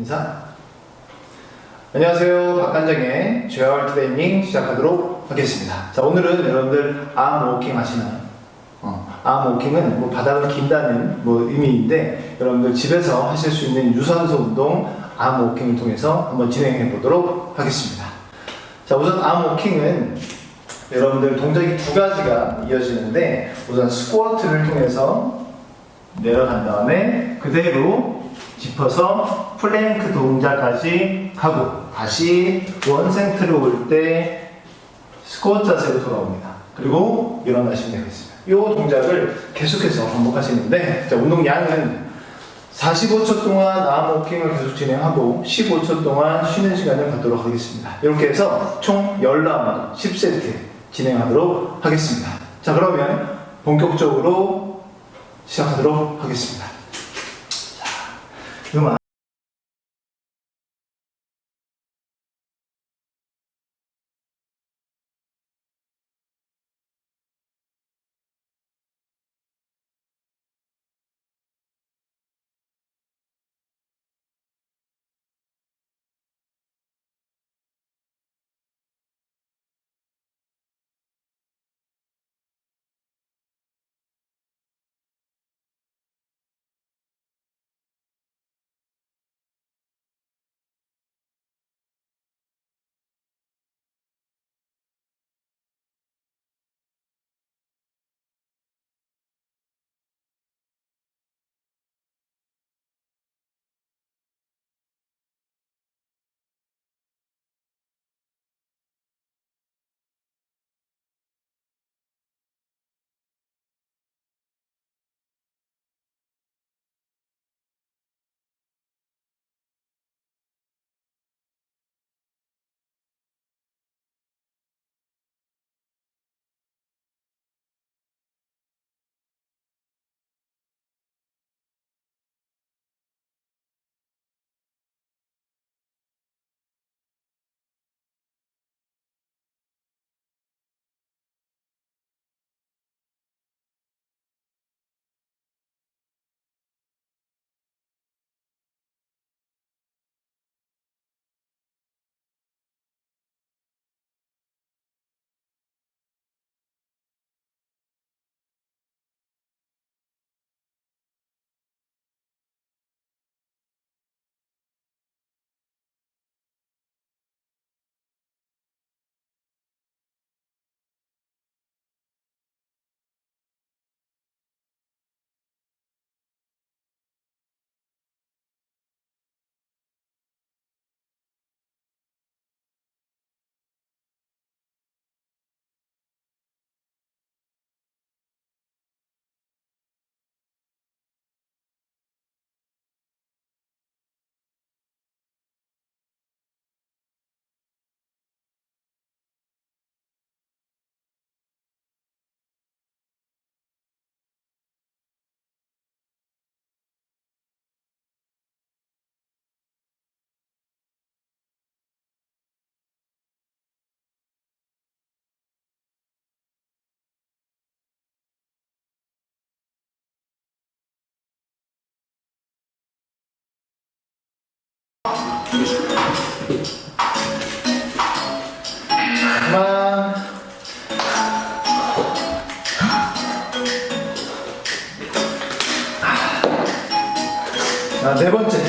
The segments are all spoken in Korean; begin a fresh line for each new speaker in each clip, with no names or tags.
인사. 안녕하세요. 박관장의 재활 트레이닝 시작하도록 하겠습니다. 자, 오늘은 여러분들 암 워킹 하시나요? 어, 암 워킹은 뭐 바닥을 긴다는 뭐 의미인데 여러분들 집에서 하실 수 있는 유산소 운동 암 워킹을 통해서 한번 진행해 보도록 하겠습니다. 자, 우선 암 워킹은 여러분들 동작이 두 가지가 이어지는데 우선 스쿼트를 통해서 내려간 다음에 그대로 짚어서 플랭크 동작까지 하고 다시 원생트로 올 때 스쿼트 자세로 돌아옵니다. 그리고 일어나시면 되겠습니다. 이 동작을 계속해서 반복하시는데 자, 운동 양은 45초 동안 암 워킹을 계속 진행하고 15초 동안 쉬는 시간을 갖도록 하겠습니다. 이렇게 해서 총 10라운드 10세트 진행하도록 하겠습니다. 자 그러면 본격적으로 시작하도록 하겠습니다. 그만. 자, 네 번째.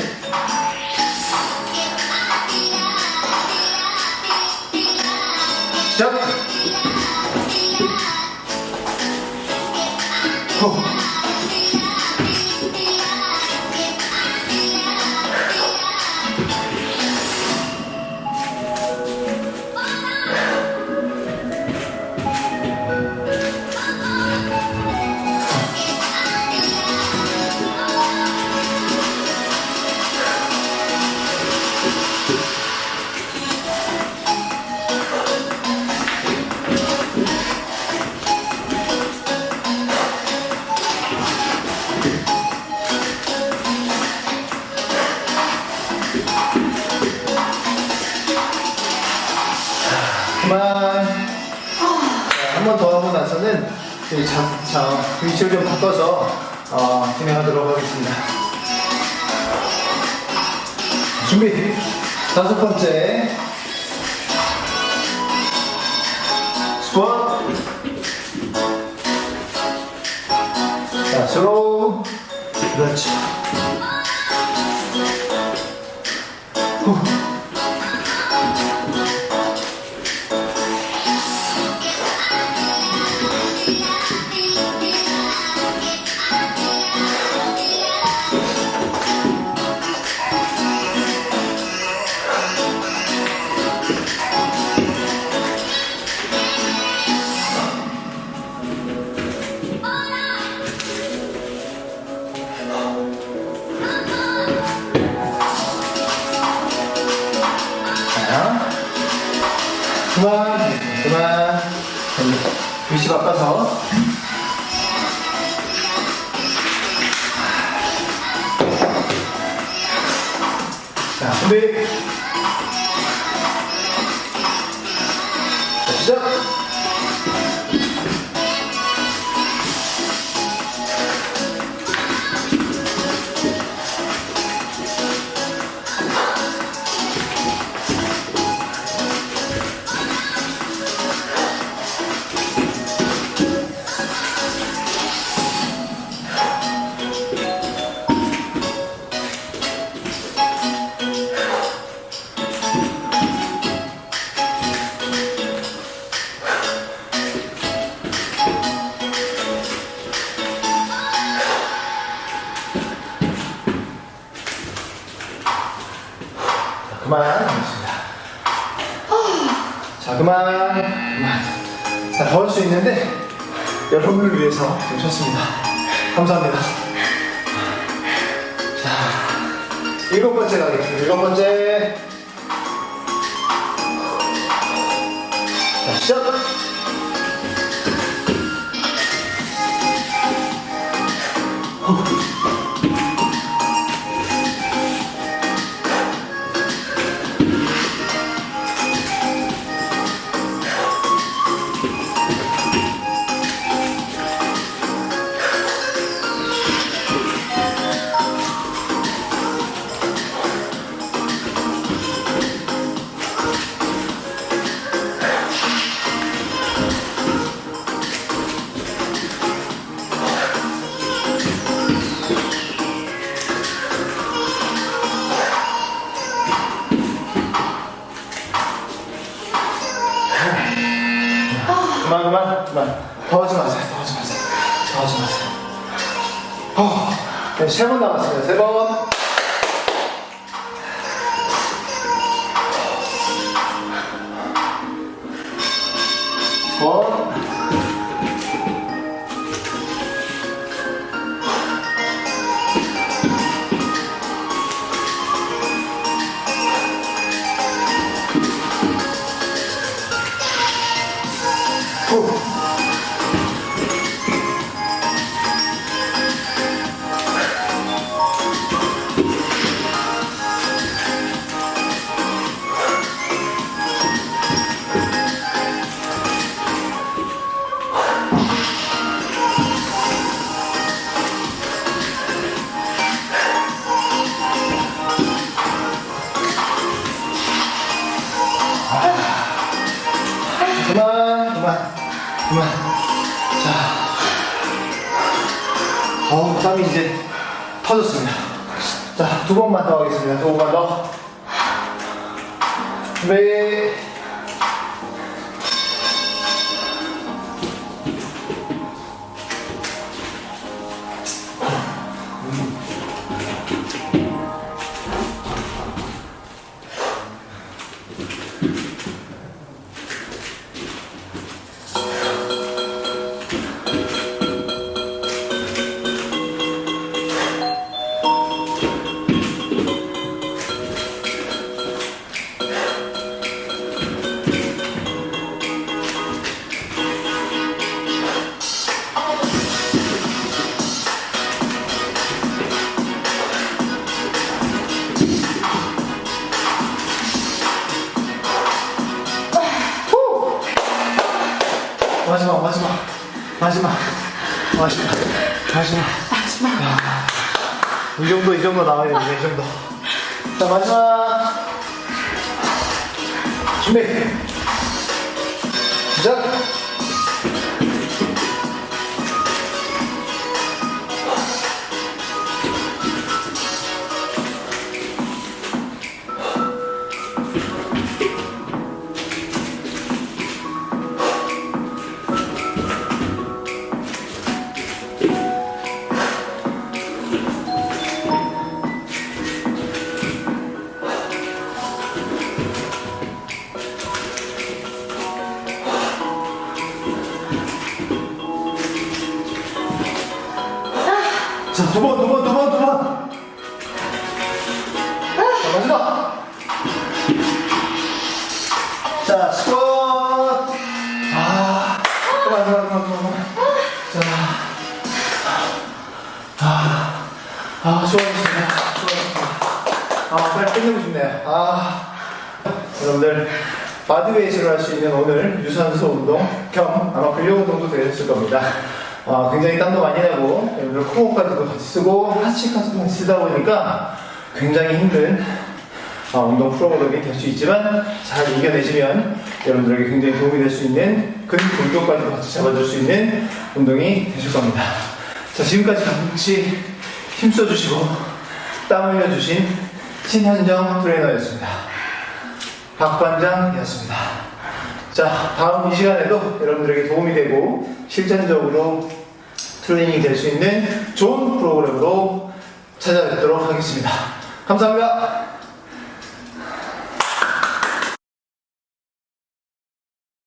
그만. 한 번 더 하고 나서는 이 자, 자, 위치를 좀 바꿔서 어, 진행하도록 하겠습니다. 준비. 다섯 번째. 스쿼트. 자, 슬로우. 그렇지. 후. 그만. 알겠습니다. 자, 그만. 그만. 자, 더할수 있는데, 여러분을 위해서 좀 쳤습니다. 감사합니다. 자, 일곱 번째 가겠습니다. 일곱 번째. 그만. 더 하지 마세요. 더 하지 마세요. 더 하지 마세요. 어, 네, 세 번 남았습니다. 세 번. 그만. 자. 어우, 땀이 이제 터졌습니다. 자, 두 번만 더 하겠습니다. 두 번만 더. 준비. 정도, 이 정도 나와야 됩니다. 이 정도. 자, 마지막. 준비. 시작. 자, 마지막. 자, 스쿼트. 아, 그만, 그만, 그만, 그만. 자, 아, 아, 수고하셨습니다. 수고하셨습니다. 아, 빨리 끝내고 싶네요. 아, 여러분들, 바디웨이트를 할 수 있는 오늘 유산소 운동 겸 아마 근력 운동도 되셨을 겁니다. 아, 굉장히 땀도 많이 나고, 여러분들 코어까지도 같이 쓰고, 하체까지도 같이 쓰다 보니까 굉장히 힘든 아, 운동 프로그램이 될 수 있지만 잘 이겨내시면 여러분들에게 굉장히 도움이 될 수 있는 근 골격까지도 같이 잡아줄 수 있는 운동이 되실 겁니다. 자, 지금까지 같이 힘써주시고 땀 흘려주신 신현정 트레이너였습니다. 박관장이었습니다. 자, 다음 이 시간에도 여러분들에게 도움이 되고 실전적으로 트레이닝이 될 수 있는 좋은 프로그램으로 찾아뵙도록 하겠습니다. 감사합니다.